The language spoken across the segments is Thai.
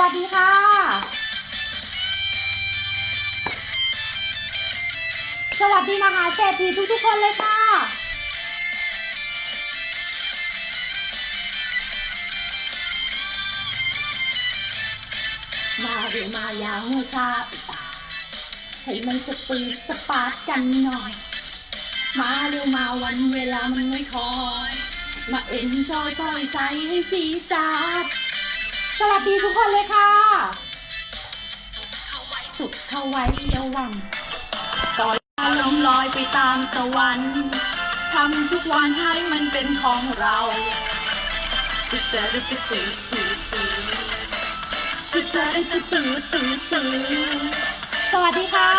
สวัสดีค่ะสวัสดีมหาเศรษฐีทุกๆคนเลยค่ะ มาเร็วมาอย่างชาตาให้มันสปืดสปาร์กันหน่อย มาเร็วมาวันเวลามันไม่คอย มาเอ็นจอยจอยใจให้จีดจาด สวัสดีทุกคนเลยค่ะ สุขเข้าไว้เยาวันปล่อยอารมณ์ลอยไปตามสวรรค์ทำทุกวันให้มันเป็นของเราจะเจอจะตื่นตื่นตื่นจะเจอจะตื่นตื่นตื่นสวัสดีค่ะ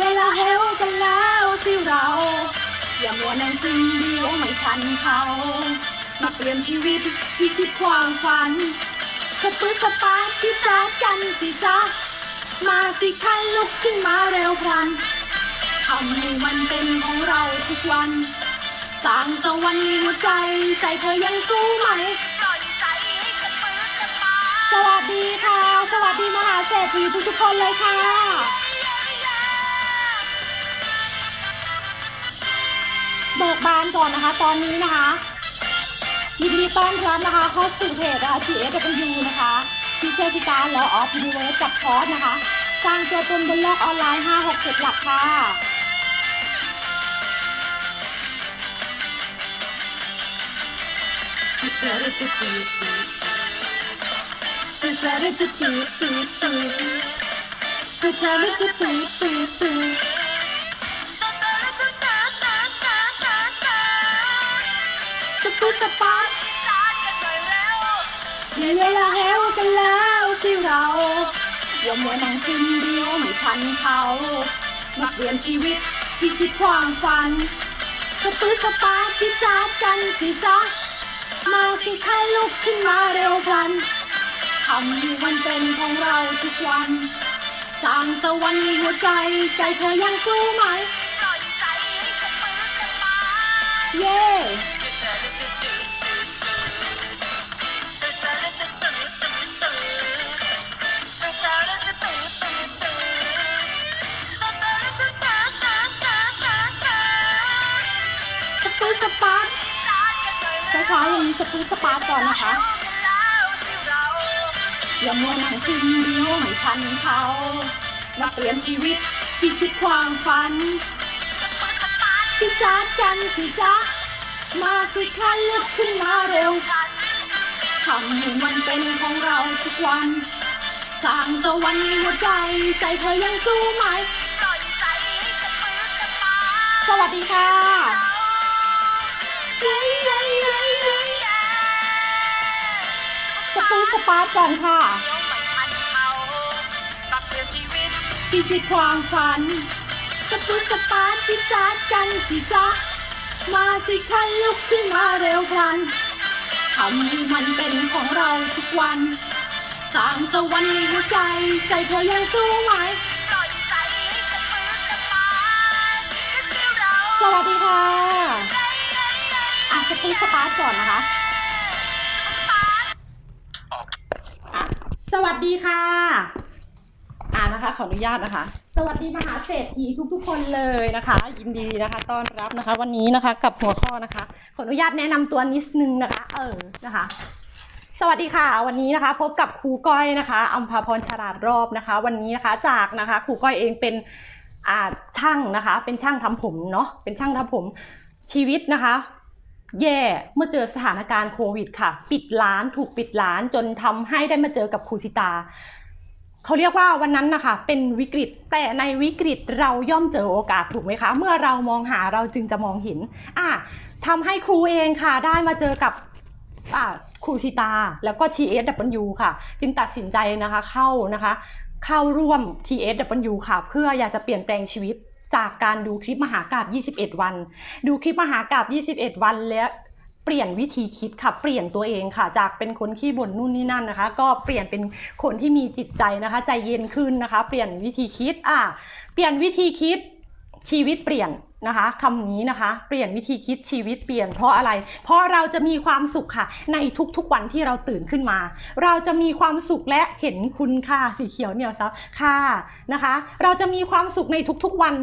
เวลาเฮลกันแล้วสิเรา อย่ามัวนั่งซึมเดียวไม่ทันเขา มาเปลี่ยนชีวิตพิชิตความฝันสตื้อสปาที่จ้ากันสิจ้ามาสิคันลุกขึ้นมาเร็วพลันทำให้มันเป็นของเราทุกวันสร้างตะวันในหัวใจ ใจเธอยังสู้ไหมสวัสดีค่ะ สวัสดีมหาเศรษฐีทุกๆคนเลยค่ะ เบิกบานก่อนนะคะ ตอนนี้นะคะยินดีต้อนรับนะคะเข้าสู่เพจนะคะ GSW นะคะชื่อเชอธิการแล้วออฟยูนิเวิร์สกับคอร์สนะคะ สร้างตัวตนบนโลกออนไลน์ 5 6 7 หลักค่ะจะเจอจะตื่นตื่นจะเจอจะตื่นตื่นตื่นจะเจอจะตื่นตื่นตื่นจะ พูดสปาร์ในเวลาเฮลกันแล้วสิเราอย่ามัวนั่งซึมเดียวไม่ทันเขามาเปลี่ยนชีวิตพิชิตความฝันสปื้อสปาร์ที่จ้ากันสิจ้ามาสิใครลุกขึ้นมาเร็วพลันทำให้มันเป็นของเราทุกวันสร้างตะวันในหัวใจ ใจเธอยังสู้ไหมเย้สปื้อส ปาร์ช้าๆอย่างนี้สปื้อสปาร์ก่อนนะคะอย่ามัวนั่งซึมเดียวไม่ทันเขามาเปลี่ยนชีวิตพิชิตความฝันสิจ้ากันสิจ้ามาสิคันลุกขึ้นมาเร็วทำให้มันเป็นของเราทุกวันสร้างตะวันในหัวใจ ใจเธอยังสู้ไหม สวัสดีค่ะ สปูสปาร์ก่อนค่ะ พิชิตความฝัน สปุสปาร์ที่จ้ากันสิจ้ามาสิคันลุกขึ้นมาเร็วพลันทำให้มันเป็นของเราทุกวัน สร้างตะวันในหัวใจ ใจเธอยังสู้ไหมสวัสดีค่ะ อะสปุสปาร์ก่อนนะคะอะ สวัสดีค่ะ อ่านะคะ ขออนุญาตนะคะ สวัสดีมหาเศรษฐีทุกๆ คนเลยนะคะ ยินดีนะคะต้อนรับนะคะ วันนี้นะคะกับหัวข้อนะคะ ขออนุญาตแนะนำตัวนิดนึงนะคะ เออนะคะ สวัสดีค่ะ วันนี้นะคะ พบกับครูก้อยนะคะอัมพาพรฉลาดรอบนะคะ วันนี้นะคะจากนะคะครูก้อยเองเป็นอ่าช่างนะคะ เป็นช่างทำผมเนาะเป็นช่างทำผมชีวิตนะคะ แย่เมื่อเจอสถานการณ์โควิดค่ะ ปิดร้านถูกปิดร้านจนทำให้ได้มาเจอกับครูสิตาเขาเรียกว่าวันนั้นนะคะ เป็นวิกฤต แต่ในวิกฤตเราย่อมเจอโอกาสถูกไหมคะ เมื่อเรามองหาเราจึงจะมองเห็นอะทำให้ครูเองค่ะ ได้มาเจอกับครูสิตา แล้วก็ TSW ค่ะ จึงตัดสินใจนะคะเข้านะคะ เข้าร่วม TSW ค่ะ เพื่ออยากจะเปลี่ยนแปลงชีวิต จากการดูคลิปมหากราบ21 วัน ดูคลิปมหากราบ21 วันแล้วเปลี่ยนวิธีคิดค่ะ เปลี่ยนตัวเองค่ะ จากเป็นคนขี้บ่นนู่นนี่นั่นนะคะ ก็เปลี่ยนเป็นคนที่มีจิตใจนะคะ ใจเย็นขึ้นนะคะ เปลี่ยนวิธีคิดอะเปลี่ยนวิธีคิดชีวิตเปลี่ยน นะคะคำนี้นะคะ เปลี่ยนวิธีคิดชีวิตเปลี่ยนเพราะอะไร เพราะเราจะมีความสุขค่ะ ในทุกๆวันที่เราตื่นขึ้นมา เราจะมีความสุขและเห็นคุณค่าสีเขียวเหนี่ยวซับค่ะนะคะ เราจะมีความสุขในทุกๆวัน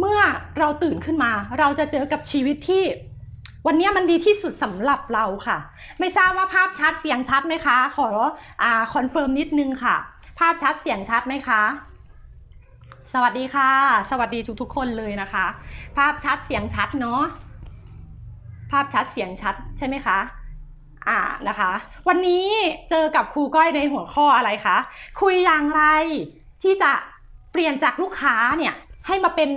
เมื่อเราตื่นขึ้นมา เราจะเจอกับชีวิตที่ วันนี้มันดีที่สุดสำหรับเราค่ะ ไม่ทราบว่าภาพชัดเสียงชัดไหมคะ ขออ่าคอนเฟิร์มนิดนึงค่ะ ภาพชัดเสียงชัดไหมคะ สวัสดีค่ะ สวัสดีทุกๆคนเลยนะคะ ภาพชัดเสียงชัดเนาะภาพชัดเสียงชัดใช่ไหมคะอ่านะคะ วันนี้เจอกับครูก้อยในหัวข้ออะไรคะคุยอย่างไรที่จะเปลี่ยนจากลูกค้าเนี่ยให้มาเป็น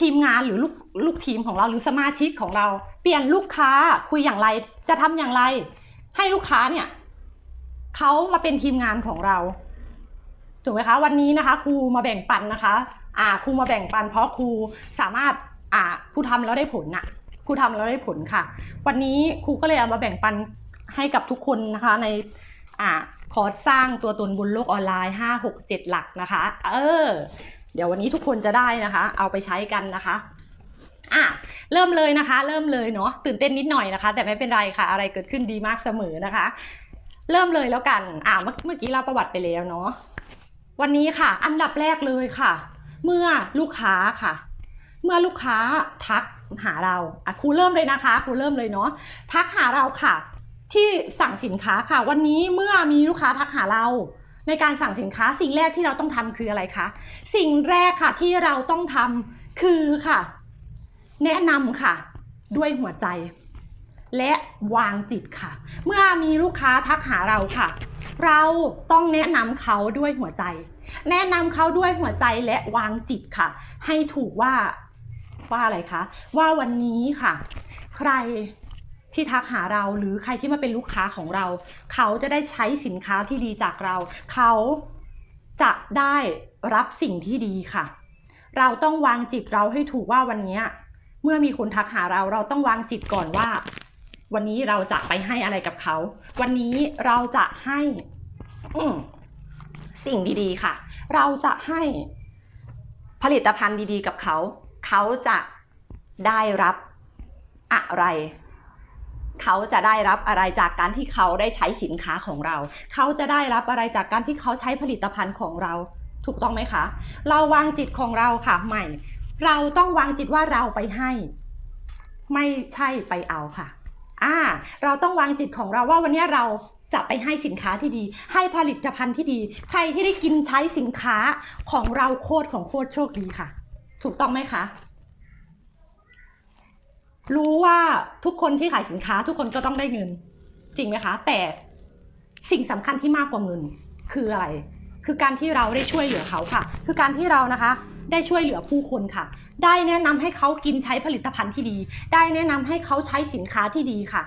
ทีมงานหรือลูกลูกทีมของเราหรือสมาชิกของเรา เปลี่ยนลูกค้าคุยอย่างไร จะทำอย่างไร ให้ลูกค้าเนี่ยเขามาเป็นทีมงานของเราถูกไหมคะ วันนี้นะคะครูมาแบ่งปันนะคะ อ่าครูมาแบ่งปัน เพราะครูสามารถอ่าครูทำแล้วได้ผลน่ะครูทำแล้วได้ผลค่ะ วันนี้ครูก็เลยเอามาแบ่งปันให้กับทุกคนนะคะในอ่าคอร์สสร้างตัวตนบนโลกออนไลน์ห้าหกเจ็ดหลักนะคะ เออ เดี๋ยววันนี้ทุกคนจะได้นะคะ เอาไปใช้กันนะคะ อะ เริ่มเลยนะคะ เริ่มเลยเนาะ ตื่นเต้นนิดหน่อยนะคะ แต่ไม่เป็นไรค่ะ อะไรเกิดขึ้นดีมากเสมอนะคะ เริ่มเลยแล้วกัน อ่าเมื่อเมื่อกี้เราประวัติไปแล้วเนาะ วันนี้ค่ะ อันดับแรกเลยค่ะ เมื่อลูกค้าค่ะ เมื่อลูกค้าทักหาเราอะครูเริ่มเลยนะคะครูเริ่มเลยเนาะทักหาเราค่ะ ที่สั่งสินค้าค่ะ วันนี้เมื่อมีลูกค้าทักหาเรา ในการสั่งสินค้าสิ่งแรกที่เราต้องทำคืออะไรคะสิ่งแรกค่ะที่เราต้องทำคือค่ะ แนะนำค่ะ ด้วยหัวใจ และวางจิตค่ะ เมื่อมีลูกค้าทักหาเราค่ะ เราต้องแนะนำเขาด้วยหัวใจ แนะนำเขาด้วยหัวใจและวางจิตค่ะ ให้ถูกว่าว่าอะไรคะ ว่าวันนี้ค่ะ ใครที่ทักหาเราหรือใครที่มาเป็นลูกค้าของเรา เขาจะได้ใช้สินค้าที่ดีจากเรา เขาจะได้รับสิ่งที่ดีค่ะ เราต้องวางจิตเราให้ถูกว่าวันนี้เมื่อมีคนทักหาเราเราต้องวางจิตก่อนว่า วันนี้เราจะไปให้อะไรกับเขา วันนี้เราจะให้ อื สิ่งดีๆค่ะ เราจะให้ผลิตภัณฑ์ดีๆ กับเขา เขาจะได้รับอะไร เขาจะได้รับอะไรจากการที่เขาได้ใช้สินค้าของเรา เขาจะได้รับอะไรจากการที่เขาใช้ผลิตภัณฑ์ของเรา ถูกต้องไหมคะ เราวางจิตของเราค่ะ ใหม่ เราต้องวางจิตว่าเราไปให้ ไม่ใช่ไปเอาค่ะ อ่า เราต้องวางจิตของเราว่าวันนี้เรา จะไปให้สินค้าที่ดี ให้ผลิตภัณฑ์ที่ดี ใครที่ได้กินใช้สินค้าของเราโคตรของโคตรโชคดีค่ะ ถูกต้องไหมคะรู้ว่าทุกคนที่ขายสินค้าทุกคนก็ต้องได้เงิน จริงไหมคะ แต่สิ่งสำคัญที่มากกว่าเงินคืออะไร คือการที่เราได้ช่วยเหลือเขาค่ะ คือการที่เรานะคะ ได้ช่วยเหลือผู้คนค่ะ ได้แนะนำให้เขากินใช้ผลิตภัณฑ์ที่ดี ได้แนะนำให้เขาใช้สินค้าที่ดีค่ะ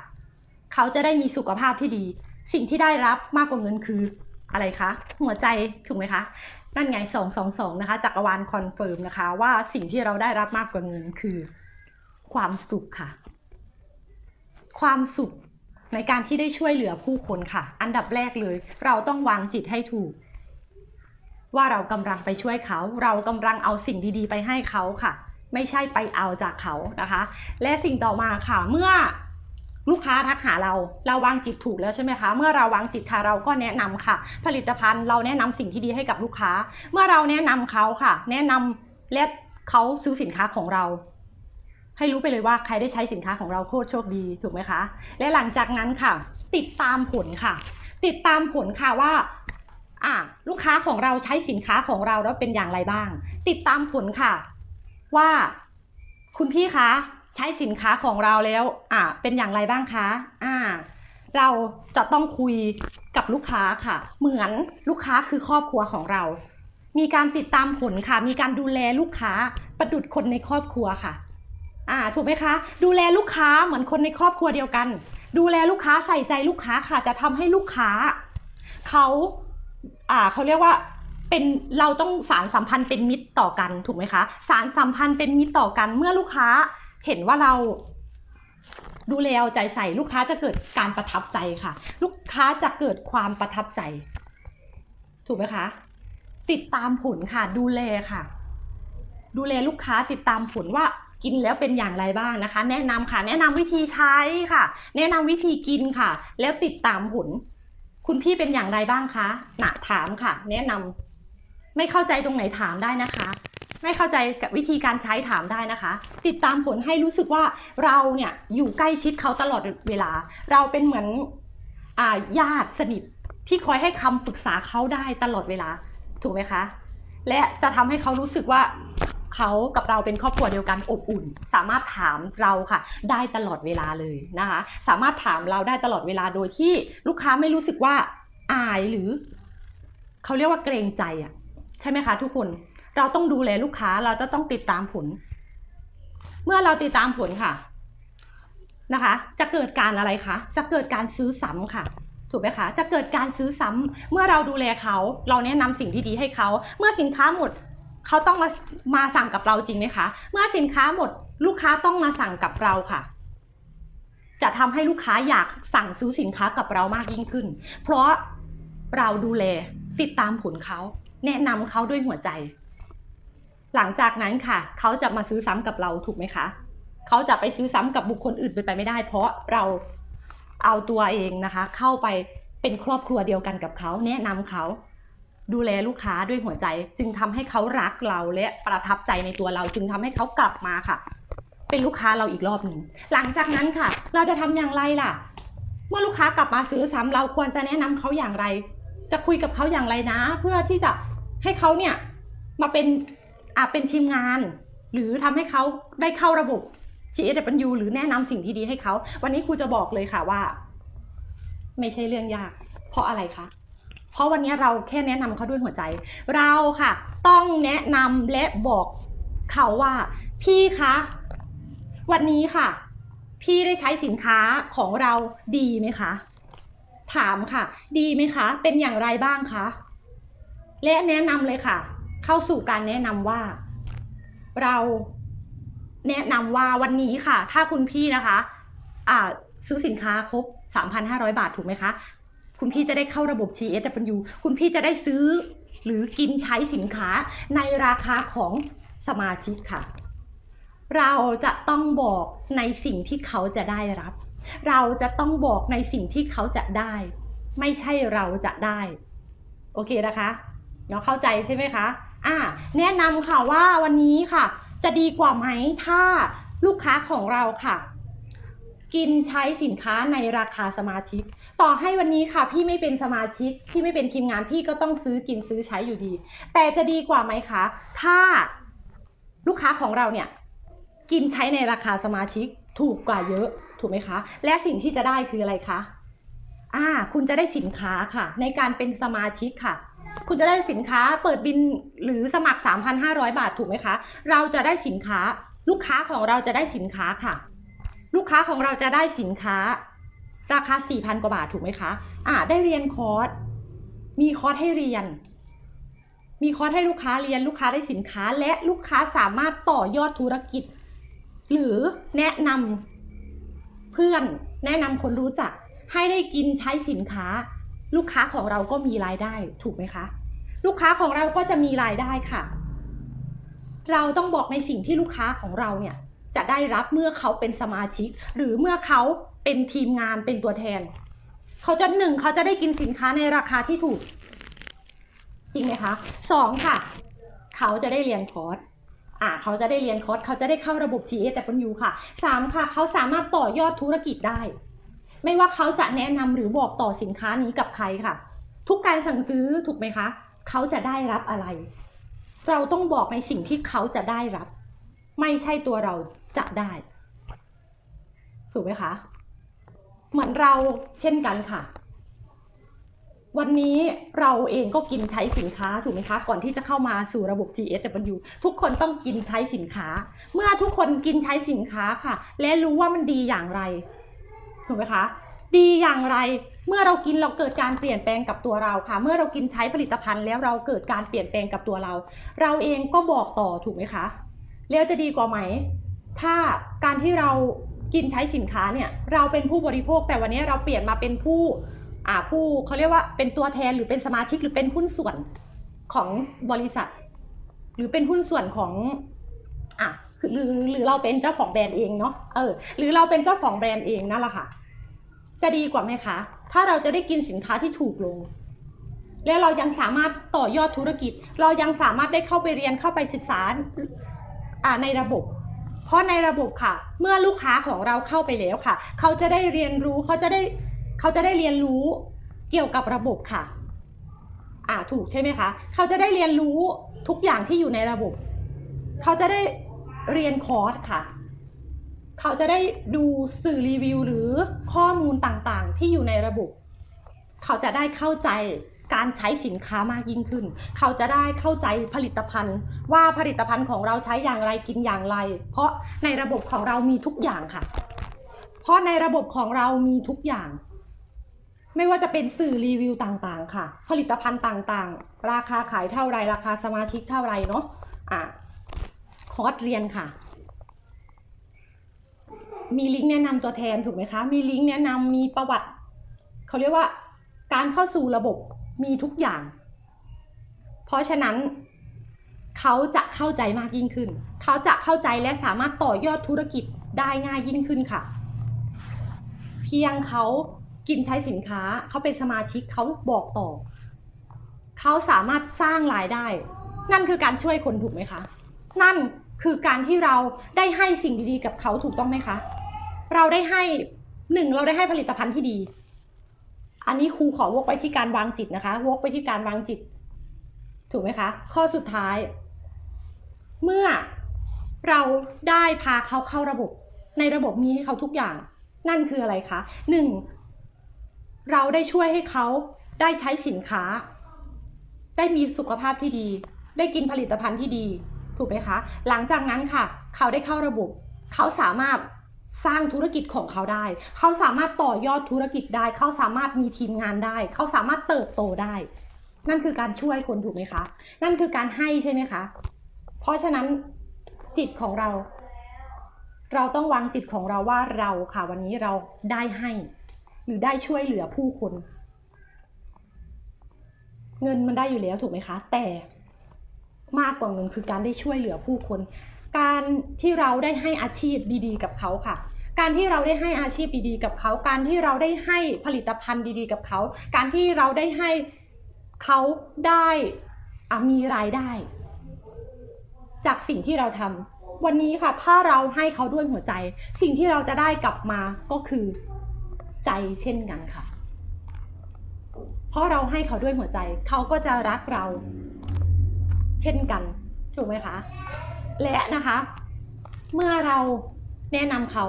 เขาจะได้มีสุขภาพที่ดี สิ่งที่ได้รับมากกว่าเงินคืออะไรคะ หัวใจถูกไหมคะนั่นไงสองสองสองนะคะจักรวาลคอนเฟิร์มนะคะ ว่าสิ่งที่เราได้รับมากกว่าเงินคือ ความสุขค่ะ ความสุขในการที่ได้ช่วยเหลือผู้คนค่ะ อันดับแรกเลย เราต้องวางจิตให้ถูก ว่าเรากำลังไปช่วยเขา เรากำลังเอาสิ่งดีๆ ไปให้เขาค่ะ ไม่ใช่ไปเอาจากเขานะคะ และสิ่งต่อมาค่ะเมื่อ ลูกค้าทักหาเรา เราวางจิตถูกแล้วใช่ไหมคะ เมื่อเราวางจิตค่ะเราก็แนะนำค่ะ ผลิตภัณฑ์เราแนะนำสิ่งที่ดีให้กับลูกค้า เมื่อเราแนะนำเขาค่ะ แนะนำและเขาซื้อสินค้าของเรา ให้รู้ไปเลยว่าใครได้ใช้สินค้าของเราโคตรโชคดีถูกไหมคะ และหลังจากนั้นค่ะ ติดตามผลค่ะ ติดตามผลค่ะว่าอ่าลูกค้าของเราใช้สินค้าของเราแล้วเป็นอย่างไรบ้าง ติดตามผลค่ะ ว่า คุณพี่คะ ช้สินค้าของเราแล้ว อ่า เป็นอย่างไรบ้างคะ อ่า เราจะต้องคุยกับลูกค้าค่ะ เหมือนลูกค้าคือครอบครัวของเรา มีการติดตามผลค่ะ มีการดูแลลูกค้าประดุดคนในครอบครัวค่ะ อ่า ถูกไหมคะ ดูแลลูกค้าเหมือนคนในครอบครัวเดียวกัน ดูแลลูกค้าใส่ใจลูกค้าค่ะ จะทำให้ลูกค้าเขาอ่าเขาเรียกว่าเป็นเราต้องสารสัมพันธ์เป็นมิตรต่อกันถูกไหมคะ สารสัมพันธ์เป็นมิตรต่อกันเมื่อลูกค้า เห็นว่าเราดูแลเอาใจใส่ลูกค้าจะเกิดการประทับใจค่ะ ลูกค้าจะเกิดความประทับใจ ถูกไหมคะ ติดตามผลค่ะ ดูแลค่ะ ดูแลลูกค้าติดตามผลว่ากินแล้วเป็นอย่างไรบ้างนะคะ แนะนำค่ะ แนะนำวิธีใช้ค่ะ แนะนำวิธีกินค่ะ แล้วติดตามผล คุณพี่เป็นอย่างไรบ้างคะหนะถามค่ะ แนะนำไม่เข้าใจตรงไหนถามได้นะคะ ไม่เข้าใจกับวิธีการใช้ถามได้นะคะ ติดตามผลให้รู้สึกว่าเราเนี่ยอยู่ใกล้ชิดเขาตลอดเวลา เราเป็นเหมือนญาติสนิทที่คอยให้คำปรึกษาเขาได้ตลอดเวลาถูกไหมคะ และจะทำให้เขารู้สึกว่าเขากับเราเป็นครอบครัวเดียวกันอบอุ่น สามารถถามเราค่ะ ได้ตลอดเวลาเลยนะคะ สามารถถามเราได้ตลอดเวลาโดยที่ลูกค้าไม่รู้สึกว่าอายหรือ เขาเรียกว่าเกรงใจอะ ใช่ไหมคะทุกคน เราต้องดูแลลูกค้าเราจะต้องติดตามผล เมื่อเราติดตามผลค่ะนะคะ จะเกิดการอะไรคะจะเกิดการซื้อซ้ำค่ะถูกไหมคะ จะเกิดการซื้อซ้ำเมื่อเราดูแลเขา เราแนะนำสิ่งที่ดีให้เขา เมื่อสินค้าหมดเขาต้องมามาสั่งกับเราจริงไหมคะ เมื่อสินค้าหมดลูกค้าต้องมาสั่งกับเราค่ะ จะทำให้ลูกค้าอยากสั่งซื้อสินค้ากับเรามากยิ่งขึ้น เพราะเราดูแลติดตามผลเขา แนะนำเขาด้วยหัวใจ หลังจากนั้นค่ะ เขาจะมาซื้อซ้ำกับเราถูกไหมคะเขาจะไปซื้อซ้ำกับบุคคลอื่นเป็นไปไม่ได้ เพราะเราเอาตัวเองนะคะ เข้าไปเป็นครอบครัวเดียวกันกับเขาแนะนำเขาดูแลลูกค้าด้วยหัวใจ จึงทำให้เขารักเราและประทับใจในตัวเรา จึงทำให้เขากลับมาค่ะ เป็นลูกค้าเราอีกรอบหนึ่งหลังจากนั้นค่ะ เราจะทำอย่างไรล่ะ เมื่อลูกค้ากลับมาซื้อซ้ำเราควรจะแนะนำเขาอย่างไร จะคุยกับเขาอย่างไรนะ เพื่อที่จะให้เขาเนี่ยมาเป็น อ่าเป็นทีมงาน หรือทำให้เขาได้เข้าระบบ GSW หรือแนะนำสิ่งที่ดีให้เขา วันนี้ครูจะบอกเลยค่ะว่า ไม่ใช่เรื่องยาก เพราะอะไรคะเพราะวันนี้เราแค่แนะนำเขาด้วยหัวใจ เราค่ะ ต้องแนะนำและบอกเขาว่า พี่คะวันนี้ค่ะ พี่ได้ใช้สินค้าของเราดีไหมคะ ถามค่ะ ดีไหมคะ เป็นอย่างไรบ้างคะ และแนะนำเลยค่ะ เข้าสู่การแนะนำว่า เราแนะนำว่าวันนี้ค่ะ ถ้าคุณพี่นะคะอ่าซื้อสินค้าครบ 3,500 บาทถูกไหมคะ คุณพี่จะได้เข้าระบบ GSW คุณพี่จะได้ซื้อหรือกินใช้สินค้าในราคาของสมาชิกค่ะ เราจะต้องบอกในสิ่งที่เขาจะได้รับ เราจะต้องบอกในสิ่งที่เขาจะได้ ไม่ใช่เราจะได้ โอเคนะคะ เนาะเข้าใจใช่ไหมคะ อ่าแนะนำค่ะว่าวันนี้ค่ะ จะดีกว่าไหมถ้าลูกค้าของเราค่ะ กินใช้สินค้าในราคาสมาชิก ต่อให้วันนี้ค่ะ พี่ไม่เป็นสมาชิกพี่ไม่เป็นทีมงานพี่ก็ต้องซื้อกินซื้อใช้อยู่ดี แต่จะดีกว่าไหมคะ ถ้าลูกค้าของเราเนี่ย กินใช้ในราคาสมาชิกถูกกว่าเยอะถูกไหมคะ และสิ่งที่จะได้คืออะไรคะอ่า คุณจะได้สินค้าค่ะ ในการเป็นสมาชิกค่ะ คุณจะได้สินค้าเปิดบินหรือสมัคร 3,500 บาทถูกไหมคะ เราจะได้สินค้า ลูกค้าของเราจะได้สินค้าค่ะ ลูกค้าของเราจะได้สินค้า ราคา 4,000 กว่าบาทถูกไหมคะอ่าได้เรียนคอร์สมีคอร์สให้เรียน มีคอร์สให้ลูกค้าเรียนลูกค้าได้สินค้า และลูกค้าสามารถต่อยอดธุรกิจ หรือแนะนำเพื่อนแนะนำคนรู้จักให้ได้กินใช้สินค้า ลูกค้าของเราก็มีรายได้ถูกไหมคะ ลูกค้าของเราก็จะมีรายได้ค่ะ เราต้องบอกในสิ่งที่ลูกค้าของเราเนี่ยจะได้รับเมื่อเขาเป็นสมาชิก หรือเมื่อเขาเป็นทีมงานเป็นตัวแทน เขาจะหนึ่งเขาจะได้กินสินค้าในราคาที่ถูก จริงไหมคะสองค่ะ เขาจะได้เรียนคอร์สอ่าเขาจะได้เรียนคอร์สเขาจะได้เข้าระบบ GSW ค่ะสามค่ะ เขาสามารถต่อยอดธุรกิจได้ ไม่ว่าเขาจะแนะนำหรือบอกต่อสินค้านี้กับใครค่ะ ทุกการสั่งซื้อถูกไหมคะ เขาจะได้รับอะไร เราต้องบอกในสิ่งที่เขาจะได้รับ ไม่ใช่ตัวเราจะได้ ถูกไหมคะ เหมือนเราเช่นกันค่ะ วันนี้เราเองก็กินใช้สินค้าถูกไหมคะ ก่อนที่จะเข้ามาสู่ระบบ GSW ทุกคนต้องกินใช้สินค้า เมื่อทุกคนกินใช้สินค้าค่ะ และรู้ว่ามันดีอย่างไร ถูกไหมคะ ดีอย่างไรเมื่อเรากินเราเกิดการเปลี่ยนแปลงกับตัวเราค่ะ เมื่อเรากินใช้ผลิตภัณฑ์แล้วเราเกิดการเปลี่ยนแปลงกับตัวเรา เราเองก็บอกต่อถูกไหมคะแล้วจะดีกว่าไหม ถ้าการที่เรากินใช้สินค้าเนี่ยเราเป็นผู้บริโภคแต่วันนี้เราเปลี่ยนมาเป็นผู้อ่าผู้เขาเรียกว่าเป็นตัวแทนหรือเป็นสมาชิกหรือเป็นหุ้นส่วนของบริษัท หรือเป็นหุ้นส่วนของอะหรือหรือเราเป็นเจ้าของแบรนด์เองเนาะเออหรือเราเป็นเจ้าของแบรนด์เองนั่นแหละค่ะ จะดีกว่าไหมคะ ถ้าเราจะได้กินสินค้าที่ถูกลง และเรายังสามารถต่อยอดธุรกิจ เรายังสามารถได้เข้าไปเรียนเข้าไปศึกษาอ่าในระบบ เพราะในระบบค่ะ เมื่อลูกค้าของเราเข้าไปแล้วค่ะ เขาจะได้เรียนรู้เขาจะได้เขาจะได้เรียนรู้เกี่ยวกับระบบค่ะ อ่าถูกใช่ไหมคะ เขาจะได้เรียนรู้ทุกอย่างที่อยู่ในระบบ เขาจะได้เรียนคอร์สค่ะ เขาจะได้ดูสื่อรีวิวหรือข้อมูลต่างๆ ที่อยู่ในระบบ เขาจะได้เข้าใจการใช้สินค้ามากยิ่งขึ้น เขาจะได้เข้าใจผลิตภัณฑ์ ว่าผลิตภัณฑ์ของเราใช้อย่างไรกินอย่างไร เพราะในระบบของเรามีทุกอย่างค่ะ เพราะในระบบของเรามีทุกอย่าง ไม่ว่าจะเป็นสื่อรีวิวต่างๆ ค่ะ ผลิตภัณฑ์ต่างๆ ราคาขายเท่าไรราคาสมาชิกเท่าไรเนาะอะคอร์สเรียนค่ะ มีลิงก์แนะนำตัวแทนถูกไหมคะ มีลิงก์แนะนำมีประวัติเขาเรียกว่าการเข้าสู่ระบบมีทุกอย่าง เพราะฉะนั้นเขาจะเข้าใจมากยิ่งขึ้น เขาจะเข้าใจและสามารถต่อยอดธุรกิจได้ง่ายยิ่งขึ้นค่ะ เพียงเขากินใช้สินค้า เขาเป็นสมาชิกเขาบอกต่อ เขาสามารถสร้างรายได้ นั่นคือการช่วยคนถูกไหมคะ นั่นคือการที่เราได้ให้สิ่งดีๆกับเขาถูกต้องไหมคะ เราได้ให้หนึ่งเราได้ให้ผลิตภัณฑ์ที่ดี อันนี้ครูขอวกไปที่การวางจิตนะคะ วกไปที่การวางจิต ถูกไหมคะ ข้อสุดท้าย เมื่อเราได้พาเขาเข้าระบบ ในระบบมีให้เขาทุกอย่าง นั่นคืออะไรคะหนึ่งเราได้ช่วยให้เขาได้ใช้สินค้า ได้มีสุขภาพที่ดี ได้กินผลิตภัณฑ์ที่ดี ถูกไหมคะ หลังจากนั้นค่ะ เขาได้เข้าระบบ เขาสามารถ สร้างธุรกิจของเขาได้ เขาสามารถต่อยอดธุรกิจได้ เขาสามารถมีทีมงานได้ เขาสามารถเติบโตได้ นั่นคือการช่วยคนถูกไหมคะ นั่นคือการให้ใช่ไหมคะ เพราะฉะนั้นจิตของเรา เราต้องวางจิตของเราว่าเราค่ะ วันนี้เราได้ให้ หรือได้ช่วยเหลือผู้คน เงินมันได้อยู่แล้วถูกไหมคะ แต่มากกว่าเงินคือการได้ช่วยเหลือผู้คน การที่เราได้ให้อาชีพดีๆ กับเขาค่ะ การที่เราได้ให้อาชีพดีๆ กับเขา การที่เราได้ให้ผลิตภัณฑ์ดีๆ กับเขา การที่เราได้ให้เขาได้มีรายได้ จากสิ่งที่เราทำวันนี้ค่ะ ถ้าเราให้เขาด้วยหัวใจ สิ่งที่เราจะได้กลับมาก็คือใจเช่นกันค่ะ เพราะเราให้เขาด้วยหัวใจ เขาก็จะรักเรา เช่นกัน ถูกไหมคะ และนะคะ เมื่อเราแนะนำเขา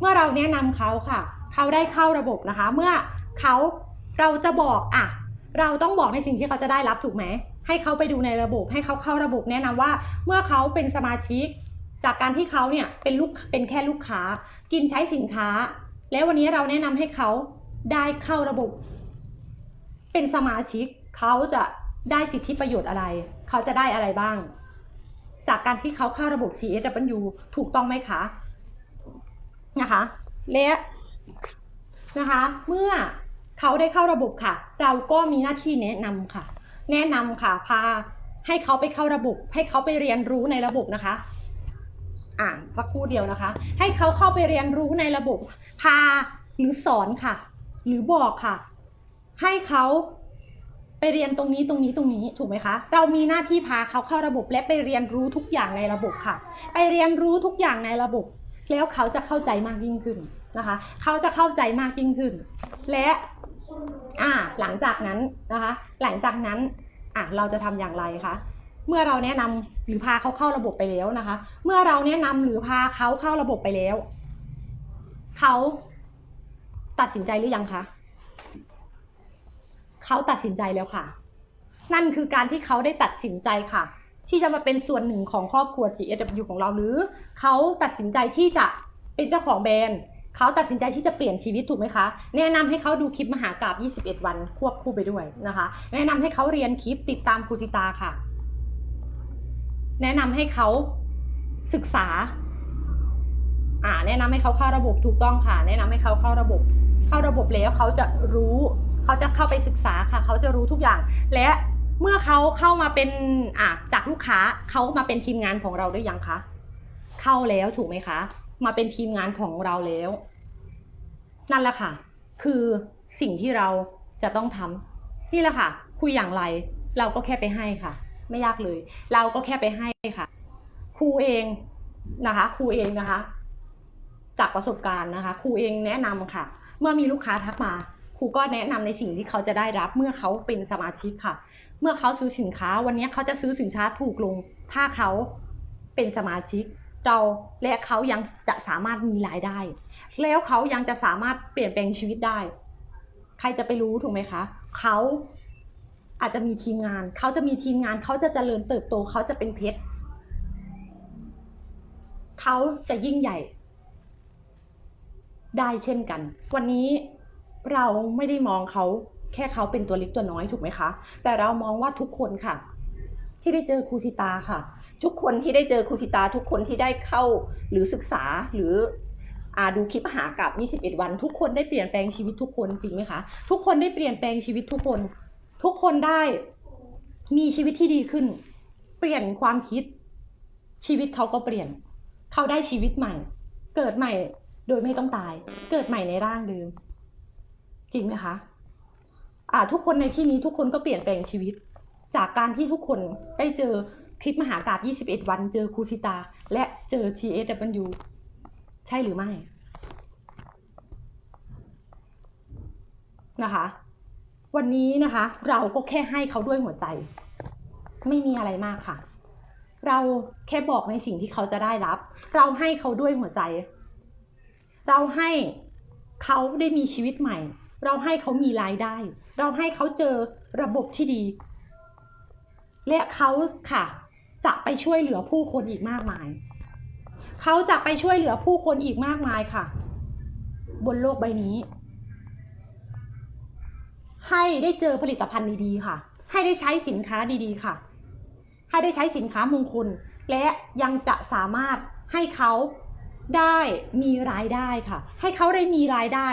เมื่อเราแนะนำเขาค่ะ เขาได้เข้าระบบนะคะ เมื่อเขาเราจะบอกอะ เราต้องบอกในสิ่งที่เขาจะได้รับถูกไหมให้เขาไปดูในระบบ ให้เขาเข้าระบบแนะนำว่า เมื่อเขาเป็นสมาชิก จากการที่เขาเนี่ยเป็นลูกเป็นแค่ลูกค้า กินใช้สินค้า แล้ววันนี้เราแนะนำให้เขาได้เข้าระบบ เป็นสมาชิกเขาจะได้สิทธิประโยชน์อะไร เขาจะได้อะไรบ้าง จากการที่เขาเข้าระบบ TSW ถูกต้องไหมคะนะคะ และนะคะ เมื่อเขาได้เข้าระบบค่ะ เราก็มีหน้าที่แนะนำค่ะ แนะนำค่ะ พาให้เขาไปเข้าระบบ ให้เขาไปเรียนรู้ในระบบนะคะ อ่านสักครู่เดียวนะคะ ให้เขาเข้าไปเรียนรู้ในระบบ พาหรือสอนค่ะ หรือบอกค่ะ ให้เขา ไปเรียนตรงนี้ตรงนี้ตรงนี้ถูกไหมคะ เรามีหน้าที่พาเขาเข้าระบบและไปเรียนรู้ทุกอย่างในระบบค่ะ ไปเรียนรู้ทุกอย่างในระบบ แล้วเขาจะเข้าใจมากยิ่งขึ้นนะคะ เขาจะเข้าใจมากยิ่งขึ้น และอ่าหลังจากนั้นนะคะ หลังจากนั้นอะเราจะทำอย่างไรคะเมื่อเราแนะนำหรือพาเขาเข้าระบบไปแล้วนะคะ เมื่อเราแนะนำหรือพาเขาเข้าระบบไปแล้ว เขาตัดสินใจหรือยังคะ เขาตัดสินใจแล้วค่ะ นั่นคือการที่เขาได้ตัดสินใจค่ะ ที่จะมาเป็นส่วนหนึ่งของครอบครัว GSW ของเราหรือ เขาตัดสินใจที่จะเป็นเจ้าของแบรนด์เขาตัดสินใจที่จะเปลี่ยนชีวิตถูกไหมคะ แนะนำให้เขาดูคลิปมหากราบ 21 วันควบคู่ไปด้วยนะคะ แนะนำให้เขาเรียนคลิปติดตามครูจิตาค่ะ แนะนำให้เขาศึกษา อ่า แนะนำให้เขาเข้าระบบถูกต้องค่ะ แนะนำให้เขาเข้าระบบ เข้าระบบแล้วเขาจะรู้ เขาจะเข้าไปศึกษาค่ะ เขาจะรู้ทุกอย่าง และเมื่อเขาเข้ามาเป็นอ่าจากลูกค้าเขามาเป็นทีมงานของเราด้วยยังคะ เข้าแล้วถูกไหมคะ มาเป็นทีมงานของเราแล้ว นั่นแหละค่ะ คือสิ่งที่เราจะต้องทำนี่แหละค่ะ คุยอย่างไร เราก็แค่ไปให้ค่ะ ไม่ยากเลย เราก็แค่ไปให้ค่ะ ครูเองนะคะ ครูเองนะคะ จากประสบการณ์นะคะ ครูเองแนะนำค่ะ เมื่อมีลูกค้าทักมา ครูก็แนะนำในสิ่งที่เขาจะได้รับเมื่อเขาเป็นสมาชิกค่ะ เมื่อเขาซื้อสินค้า วันนี้เขาจะซื้อสินค้าถูกลง ถ้าเขาเป็นสมาชิก เราและเขายังจะสามารถมีรายได้ แล้วเขายังจะสามารถเปลี่ยนแปลงชีวิตได้ ใครจะไปรู้ถูกไหมคะ เขาอาจจะมีทีมงาน เขาจะมีทีมงาน เขาจะเจริญเติบโต เขาจะเป็นเพชรเขาจะยิ่งใหญ่ ได้เช่นกัน วันนี้ เราไม่ได้มองเขาแค่เขาเป็นตัวเล็กตัวน้อยถูกไหมคะ แต่เรามองว่าทุกคนค่ะ ที่ได้เจอครูสิตาค่ะ ทุกคนที่ได้เจอครูสิตา ทุกคนที่ได้เข้าหรือศึกษาหรืออ่าดูคลิปมหากับ 21 วัน ทุกคนได้เปลี่ยนแปลงชีวิตทุกคนจริงไหมคะ ทุกคนได้เปลี่ยนแปลงชีวิตทุกคน ทุกคนได้มีชีวิตที่ดีขึ้น เปลี่ยนความคิด ชีวิตเขาก็เปลี่ยน เขาได้ชีวิตใหม่ เกิดใหม่โดยไม่ต้องตาย เกิดใหม่ในร่างเดิม จริงไหมคะอ่าทุกคนในที่นี้ทุกคนก็เปลี่ยนแปลงชีวิต จากการที่ทุกคนได้เจอคลิปมหากราบ21 วัน เจอครูสิตา และเจอ TSW ใช่หรือไม่นะคะ วันนี้นะคะ เราก็แค่ให้เขาด้วยหัวใจ ไม่มีอะไรมากค่ะ เราแค่บอกในสิ่งที่เขาจะได้รับ เราให้เขาด้วยหัวใจ เราให้เขาได้มีชีวิตใหม่ เราให้เขามีรายได้ เราให้เขาเจอระบบที่ดี และเขาค่ะ จะไปช่วยเหลือผู้คนอีกมากมาย เขาจะไปช่วยเหลือผู้คนอีกมากมายค่ะ บนโลกใบนี้ ให้ได้เจอผลิตภัณฑ์ดีๆค่ะ ให้ได้ใช้สินค้าดีๆค่ะ ให้ได้ใช้สินค้ามงคล และยังจะสามารถให้เขาได้มีรายได้ค่ะ ให้เขาได้มีรายได้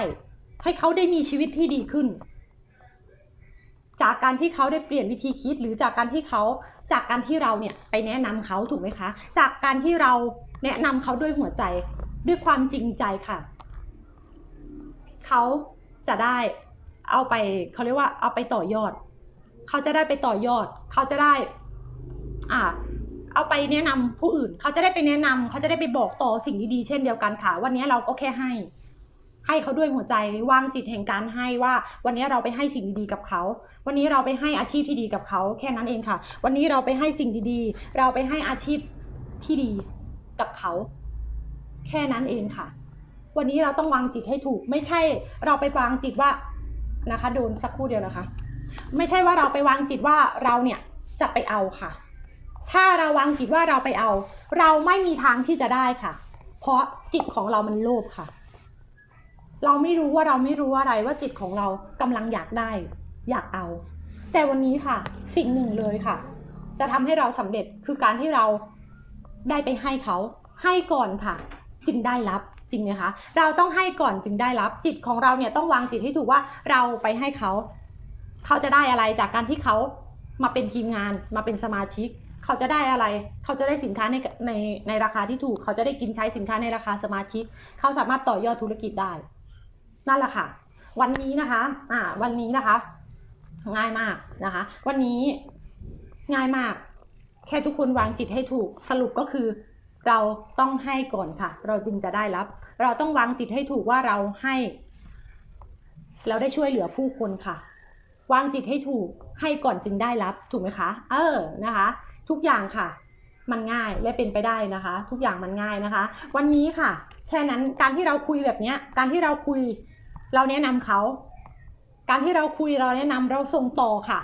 ให้เขาได้มีชีวิตที่ดีขึ้น จากการที่เขาได้เปลี่ยนวิธีคิดหรือจากการที่เขาจากการที่เราเนี่ยไปแนะนำเขาถูกไหมคะ จากการที่เราแนะนำเขาด้วยหัวใจด้วยความจริงใจค่ะ เขาจะได้เอาไปเขาเรียกว่าเอาไปต่อยอด เขาจะได้ไปต่อยอด เขาจะได้ อ่า เอาไปแนะนำผู้อื่น เขาจะได้ไปแนะนำเขาจะได้ไปบอกต่อสิ่งดีๆเช่นเดียวกันค่ะ วันนี้เราก็แค่ให้ ให้เขาด้วยหัวใจวางจิตแห่งการให้ว่า วันนี้เราไปให้สิ่งดีๆกับเขา วันนี้เราไปให้อาชีพที่ดีกับเขาแค่นั้นเองค่ะ วันนี้เราไปให้สิ่งดีๆ เราไปให้อาชีพที่ดีกับเขา แค่นั้นเองค่ะ วันนี้เราต้องวางจิตให้ถูก ไม่ใช่เราไปวางจิตว่านะคะโดนสักครู่เดียวนะคะ ไม่ใช่ว่าเราไปวางจิตว่าเราเนี่ยจะไปเอาค่ะ ถ้าเราวางจิตว่าเราไปเอา เราไม่มีทางที่จะได้ค่ะ เพราะจิตของเรามันโลภค่ะ เราไม่รู้ว่าเราไม่รู้อะไรว่าจิตของเรากำลังอยากได้ อยากเอา แต่วันนี้ค่ะ สิ่งหนึ่งเลยค่ะ จะทำให้เราสำเร็จคือการที่เราได้ไปให้เขา ให้ก่อนค่ะ จึงได้รับจริงไหมคะ เราต้องให้ก่อนจึงได้รับจิตของเราเนี่ยต้องวางจิตให้ถูกว่าเราไปให้เขา เขาจะได้อะไรจากการที่เขามาเป็นทีมงานมาเป็นสมาชิก เขาจะได้อะไร เขาจะได้สินค้าในในในราคาที่ถูก เขาจะได้กินใช้สินค้าในราคาสมาชิก เขาสามารถต่อยอดธุรกิจได้ นั่นแหละค่ะ วันนี้นะคะ อ่า วันนี้นะคะ ง่ายมากนะคะ วันนี้ง่ายมาก แค่ทุกคนวางจิตให้ถูกสรุปก็คือ เราต้องให้ก่อนค่ะ เราจึงจะได้รับ เราต้องวางจิตให้ถูกว่าเราให้ เราได้ช่วยเหลือผู้คนค่ะ วางจิตให้ถูกให้ก่อนจึงได้รับ ถูกไหมคะ เออนะคะ ทุกอย่างค่ะ มันง่ายและเป็นไปได้นะคะ ทุกอย่างมันง่ายนะคะ วันนี้ค่ะ แค่นั้นการที่เราคุยแบบเนี้ยการที่เราคุย เราแนะนำเขา การที่เราคุยเราแนะนำเราส่งต่อค่ะ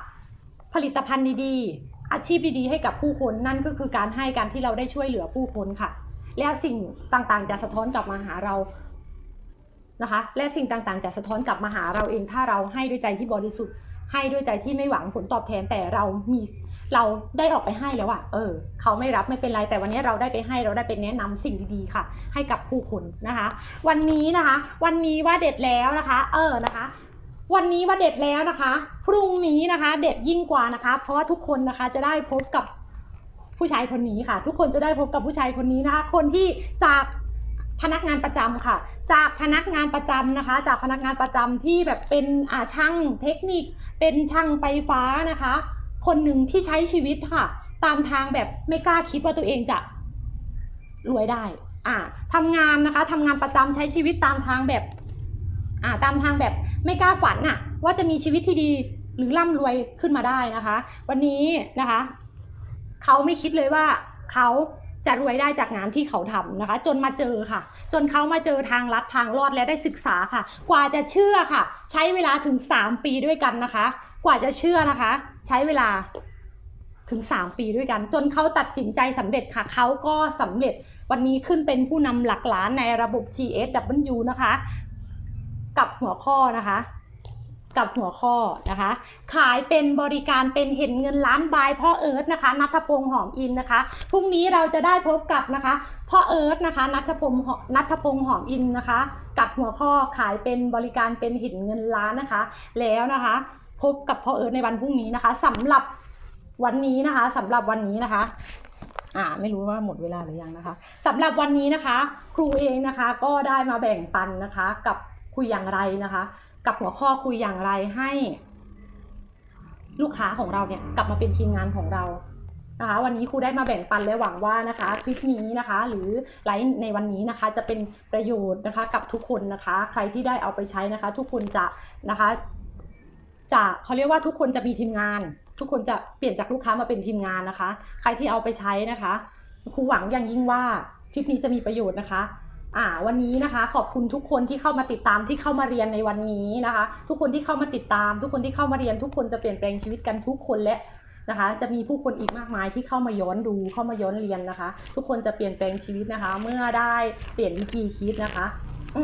ผลิตภัณฑ์ดีๆ อาชีพดีๆ ให้กับผู้คนนั่นก็คือการให้การที่เราได้ช่วยเหลือผู้คนค่ะ และสิ่งต่างๆ จะสะท้อนกลับมาหาเรานะคะ และสิ่งต่างๆ จะสะท้อนกลับมาหาเราเองถ้าเราให้ด้วยใจที่บริสุทธิ์ให้ด้วยใจที่ไม่หวังผลตอบแทนแต่เรามี เราได้ออกไปให้แล้วอะเออ เขาไม่รับไม่เป็นไร แต่วันนี้เราได้ไปให้เราได้ไปแนะนำสิ่งดีๆค่ะ ให้กับผู้คนนะคะ วันนี้นะคะ วันนี้ว่าเด็ดแล้วนะคะ เออนะคะ วันนี้ว่าเด็ดแล้วนะคะ พรุ่งนี้นะคะ เด็ดยิ่งกว่านะคะ เพราะว่าทุกคนนะคะจะได้พบกับผู้ชายคนนี้ค่ะ ทุกคนจะได้พบกับผู้ชายคนนี้นะคะ คนที่จากพนักงานประจำค่ะ จากพนักงานประจำนะคะ จากพนักงานประจำที่แบบเป็นอ่าช่างเทคนิค เป็นช่างไฟฟ้านะคะ คนหนึ่งที่ใช้ชีวิตค่ะ ตามทางแบบไม่กล้าคิดว่าตัวเองจะรวยได้ อ่าทำงานนะคะทำงานประจำใช้ชีวิตตามทางแบบ อ่า ตามทางแบบไม่กล้าฝันอะว่าจะมีชีวิตที่ดีหรือร่ำรวยขึ้นมาได้นะคะ วันนี้นะคะ เขาไม่คิดเลยว่าเขาจะรวยได้จากงานที่เขาทำนะคะ จนมาเจอค่ะ จนเขามาเจอทางลัดทางรอดและได้ศึกษาค่ะ กว่าจะเชื่อค่ะ ใช้เวลาถึงสามปีด้วยกันนะคะ กว่าจะเชื่อนะคะ ใช้เวลาถึงสามปีด้วยกัน จนเขาตัดสินใจสำเร็จค่ะ เขาก็สำเร็จวันนี้ขึ้นเป็นผู้นำหลักล้านในระบบ GSW นะคะ กับหัวข้อนะคะ กับหัวข้อนะคะ ขายเป็นบริการเป็นเห็นเงินล้านบายพ่อเอิร์ธนะคะนัทพงษ์หอมอินนะคะพรุ่งนี้เราจะได้พบกับนะคะพ่อเอิร์ธนะคะนัทพงษ์นัทพงษ์หอมอินนะคะ กับหัวข้อขายเป็นบริการเป็นเห็นเงินล้านนะคะ แล้วนะคะ พบกับพ่อเอิร์ธในวันพรุ่งนี้นะคะสำหรับวันนี้นะคะสำหรับวันนี้นะคะ อ่า ไม่รู้ว่าหมดเวลาหรือยังนะคะสำหรับวันนี้นะคะ ครูเองนะคะ ก็ได้มาแบ่งปันนะคะ กับคุยอย่างไรนะคะ กับหัวข้อคุยอย่างไรให้ ลูกค้าของเราเนี่ยกลับมาเป็นทีมงานของเรานะคะ วันนี้ครูได้มาแบ่งปันและหวังว่านะคะคลิปนี้นะคะ หรือไลฟ์ในวันนี้นะคะ จะเป็นประโยชน์นะคะ กับทุกคนนะคะ ใครที่ได้เอาไปใช้นะคะ ทุกคนจะนะคะ จะเขาเรียกว่าทุกคนจะมีทีมงาน ทุกคนจะเปลี่ยนจากลูกค้ามาเป็นทีมงานนะคะ ใครที่เอาไปใช้นะคะครูหวังอย่างยิ่งว่าคลิปนี้จะมีประโยชน์นะคะอ่าวันนี้นะคะขอบคุณทุกคนที่เข้ามาติดตามที่เข้ามาเรียนในวันนี้นะคะ ทุกคนที่เข้ามาติดตาม ทุกคนที่เข้ามาเรียน ทุกคนจะเปลี่ยนแปลงชีวิตกันทุกคนและนะคะ จะมีผู้คนอีกมากมายที่เข้ามาย้อนดูเข้ามาย้อนเรียนนะคะ ทุกคนจะเปลี่ยนแปลงชีวิตนะคะ เมื่อได้เปลี่ยนวิธีคิดนะคะ อื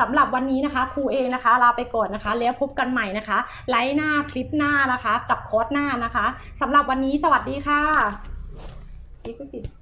สำหรับวันนี้นะคะครูเองนะคะลาไปก่อนนะคะ แล้วพบกันใหม่นะคะ ไลฟ์หน้าคลิปหน้านะคะ กับคอร์สหน้านะคะสำหรับวันนี้สวัสดีค่ะปิดปิด